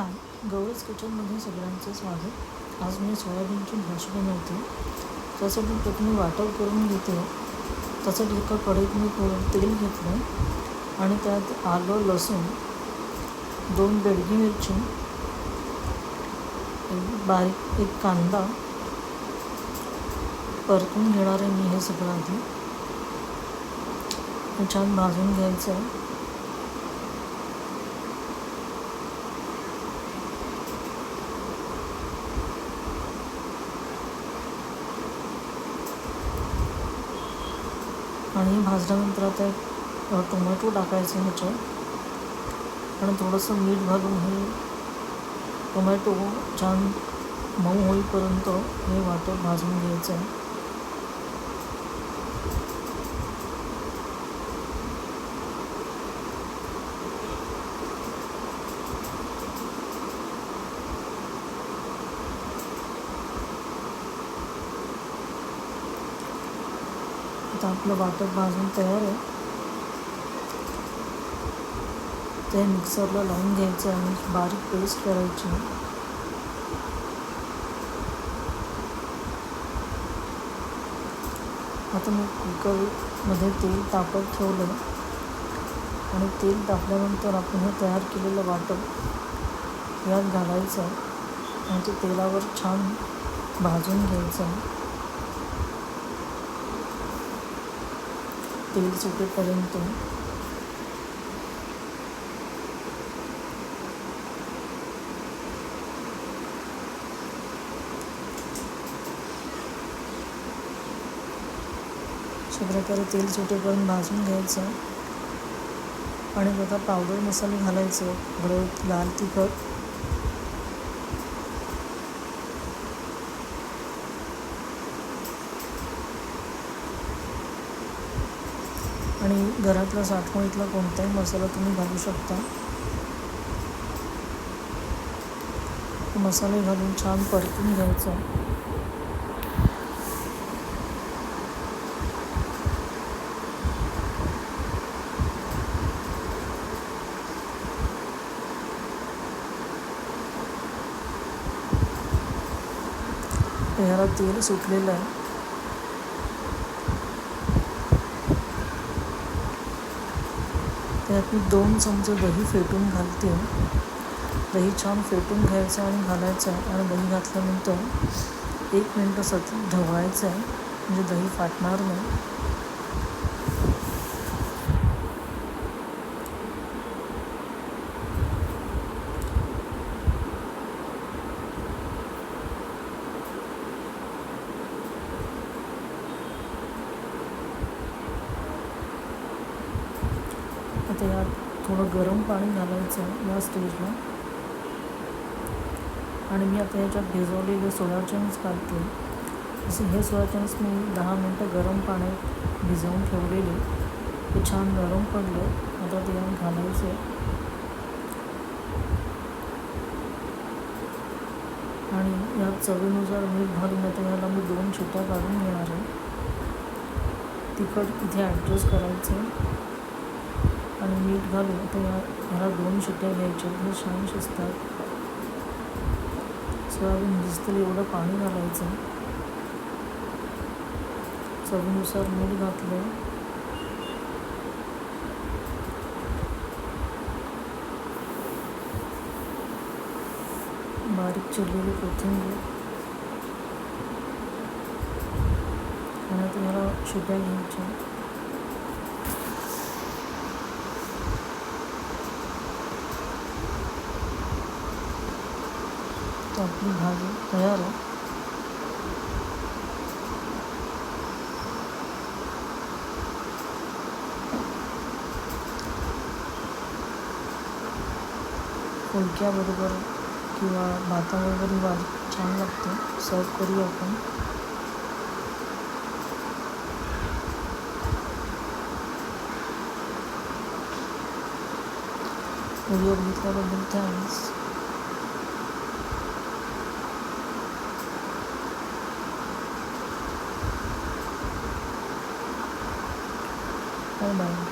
हाय गौरीज किचनमध्ये सगळ्यांचं स्वागत. आज मी सोयाबीनची भाजी बनवते. त्यासाठी प्रथम वाटप करून घेते. त्यासाठी एका कढईत मी तेल घेतलं आणि त्यात आलं लसूण दोन बेडगी मिरची एक बारीक एक कांदा. परतून घेणार आहे मी हे सगळं आधी. छान भाजून घ्यायचं. आहे आणि भाजल्यानंतर आता एक टोमॅटो टाकायचं ह्याच्यात. आणि थोडंसं मीठ घालून हे टोमॅटो छान मऊ होईपर्यंत हे वाटप भाजून घ्यायचं आहे. आता आपलं वाटप भाजून तयार आहे. ते मिक्सरला लावून घ्यायचं आणि बारीक पेस्ट करायची. आता मी कुकरमध्ये तेल तापत ठेवलं. आणि तेल तापल्यानंतर आपण हे तयार केलेलं वाटप यात घालायचं. आहे आणि ते तेलावर छान भाजून घ्यायचं. तेल सुटेपर्यंत अशा प्रकारे तेल सुटेपर्यंत भाजून घ्यायचं. आणि बघा पावडर मसाले घालायचं. हळद लाल तिखट. आणि घरातला साठवणीतला कोणताही मसाला तुम्ही घालू शकता. मसाले घालून छान परतून घ्यायचं. ह्याला तेल सुटलेलं आहे. त्यात मी दोन चमचे दही फेटून घालते. दही छान फेटून घ्यायचं आणि घालायचं आहे. आणि दही घातल्यानंतर एक मिनटं सतत ढवळायचं आहे. म्हणजे दही फाटणार नाही. यात थोडं गरम पाणी घालायचं आहे या स्टेजला. आणि मी आता याच्यात भिजवलेले सोया चंक्स घालते जसे हे सोया चंक्स मी दहा मिनटं गरम पाण्यात भिजवून ठेवलेले. ते छान गरम पडले. आता ते घालायचे आणि यात चवीनुसार मीठ घालून आता याला मी दोन शिट्ट्या काढून घेणार आहे. तिखट इथे ॲडजस्ट करायचं आणि मीठ घालून तेव्हा घरात दोन शिट्ट्या घ्यायच्या. हे छान शिजतात. सोयाबीन भिजतील एवढं पाणी घालायचं. चवीनुसार मीठ घातलं. बारीक चिरलेली कोथिंबीर. आणि तुम्हाला शिट्या घ्यायच्या. तर आपली भाजी तयार आहे. फुलक्याबरोबर किंवा भाताबरोबर ही भाजी छान लागते. सर्व करूया आपण. Video बघितल्याबद्दल thanks 开门